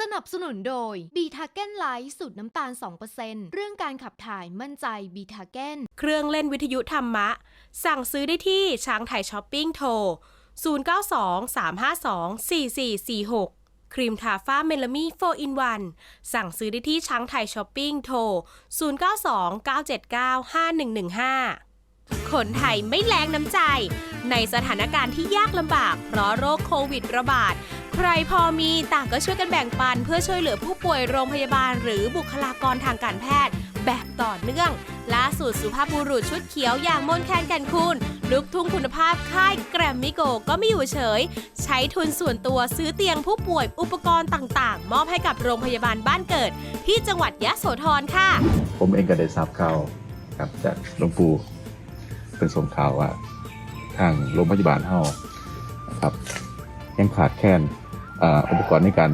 สนับสนุนโดยบีทาเก้นไลท์สูตรน้ำตาล 2%เรื่องการขับถ่ายมั่นใจบีทาเก้นเครื่องเล่นวิทยุธรรมะ สั่งซื้อได้ที่ช้างไทยช้อปปิ้งโทร 0923524446ครีมทาฟ้าเมลามี4 in 1 สั่งซื้อได้ที่ช้างไทยช้อปปิ้งโทร 0929795115 คนไทยไม่แรงน้ำใจ ในสถานการณ์ที่ยากลำบาก เพราะโรคโควิดระบาด ใครพอมีต่างก็ช่วยกันแบ่งปัน เพื่อช่วยเหลือผู้ป่วยโรงพยาบาล หรือบุคลากรทางการแพทย์ แบบต่อเนื่องล่าสุดสุภาพบุรุษชุดเขียวอย่างมนแคนแกันคุณลูกทุ่งคุณภาพค่ายแกรมมิโกก็ไม่อยู่เฉย ใช้ทุนส่วนตัวซื้อเตียงผู้ป่วยอุปกรณ์ต่าง ๆ มอบให้กับโรงพยาบาลบ้านเกิด ที่จังหวัดยะโสธรค่ะ ผมเองก็ได้ทราบข่าวครับจากหลวงปู่เป็นส่งข่าวว่า ทางโรงพยาบาลเฮาครับยังขาดแคลน อ่าอุปกรณ์ในการ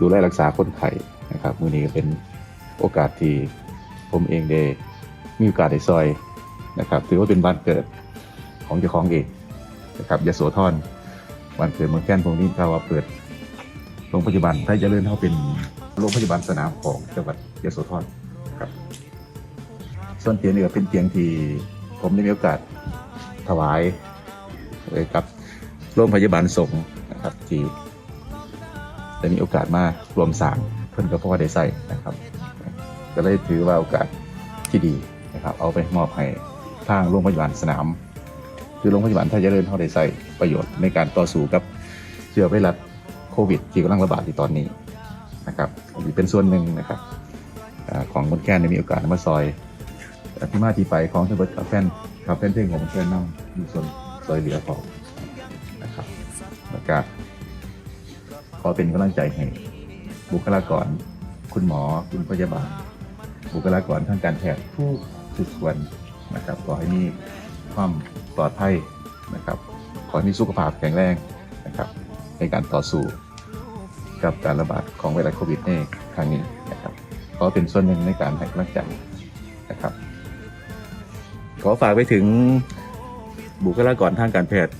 ดูแลรักษาคนไข้นะครับมือนี้ก็เป็นโอกาสที่ผมเองได้มีโอกาสได้ซอยนะครับ ถือว่าเป็นบ้านเกิดของเจ้าของเองนะครับยโสธรบ้านเกิดเมืองแก่นพวกนี้ข่าวว่าเปิดโรงพยาบาลไทยเจริญเฮาเป็นโรงพยาบาลสนามของจังหวัดยโสธรครับ ส่วนเตียงนี่ก็เป็นเตียงที่ผมได้มีโอกาสถวายเลยกับโรงพยาบาลสงฆ์นะครับที่ ได้มีโอกาสมารวมสางเพื่อนกับพ่อได้ใส่นะครับ ก็เลยถือว่าโอกาสที่ดีนะครับ เอาไปมอบให้ทางโรงพยาบาลสนาม คือโรงพยาบาลท่าเจริญเขาได้ใส่ประโยชน์ในการต่อสู้กับเชื้อไวรัสโควิด ที่กำลังระบาดอยู่ตอนนี้นะครับอันนี้เป็นส่วนหนึ่งนะครับอของคนแก่นมีโอกาสมาซอยที่มาที่ไปของเทเบิร์ตกับแฟนกับแฟนเพลงของแฟนน้องมีส่วนซอยเหลือของนะครับแล้วก็ อเป็นกำลังใจให้บุคลากร คุณหมอ คุณพยาบาล บุคลากรทางการแพทย์ผู้ทุกส่วนนะครับขอให้มีความปลอดภัยนะครับ ขอให้มีสุขภาพแข็งแรงนะครับในการต่อสู้กับการระบาดของไวรัสโควิดในครั้งนี้นะครับขอเป็นส่วนหนึ่งในการให้กำลังใจนะครับ ขอฝากไปถึงบุคลากรทางการแพทย์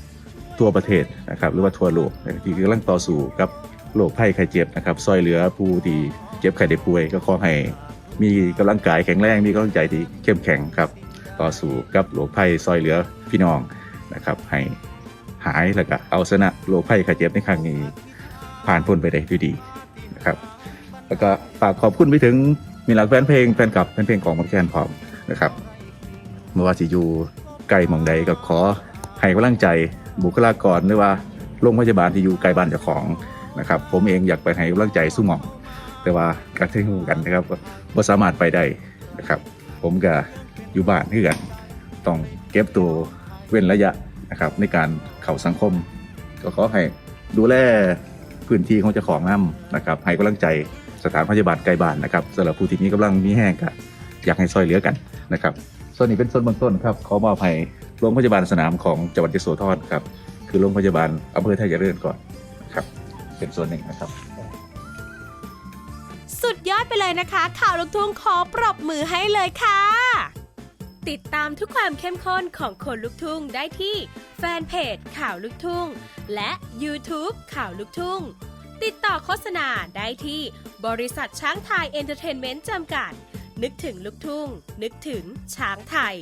ทั่วประเทศนะครับ หรือว่าทั่วโลกนะครับที่กำลังต่อสู้กับ โรคภัยไข้เจ็บนะครับซอยเหลือผู้ที่เจ็บไข้ได้ป่วย ก็ขอให้มีกำลังกายแข็งแรงมีกำลังใจที่เข้มแข็งครับ ต่อสู้กับโรคภัยซอยเหลือพี่น้องนะครับให้หายแล้วก็เอาชนะโรคภัยไข้เจ็บในครั้งนี้ผ่านพ้นไปได้ด้วยดีนะครับแล้วก็ฝากขอบคุณไปถึงมีหลักแฟนเพลงแฟนคลับแฟนเพลงของมดแคนพร้อมนะครับไม่ว่าจะอยู่ไกลหมองใดก็ขอให้กำลังใจบุคลากรหรือว่าโรงพยาบาลที่อยู่ไกลบ้านเจ้าของ นะครับ ผมเองอยากไปให้กำลังใจสู้หมอง แต่ว่าการเที่ยวกันนะครับว่าสามารถไปได้นะครับ ผมก็อยู่บ้านเพื่อนต้องเก็บตัวเว้นระยะนะครับ ในการเข้าสังคม ก็ขอให้ดูแลพื้นที่ของเจ้าของน้ำนะครับให้กำลังใจสถานพยาบาลใกล้บ้านนะครับสำหรับผู้ที่มีกำลังมีแห้งก็อยากให้ซอยเหลือกันนะครับส่วนนี้เป็นส่วนเบื้องต้นครับขอมอบให้โรงพยาบาลสนามของจังหวัดยโสธรครับคือโรงพยาบาลอำเภอท่าเจริญก่อน เป็นส่วนหนึ่งนะครับ สุดยอดไปเลยนะคะ ข่าวลูกทุ่งขอปรบมือให้เลยค่ะ ติดตามทุกความเข้มข้นของคนลูกทุ่งได้ที่แฟนเพจข่าวลูกทุ่ง และ YouTube ข่าวลูกทุ่ง ติดต่อโฆษณาได้ที่บริษัทช้างไทยเอนเตอร์เทนเมนต์จำกัด นึกถึงลูกทุ่ง นึกถึงช้างไทย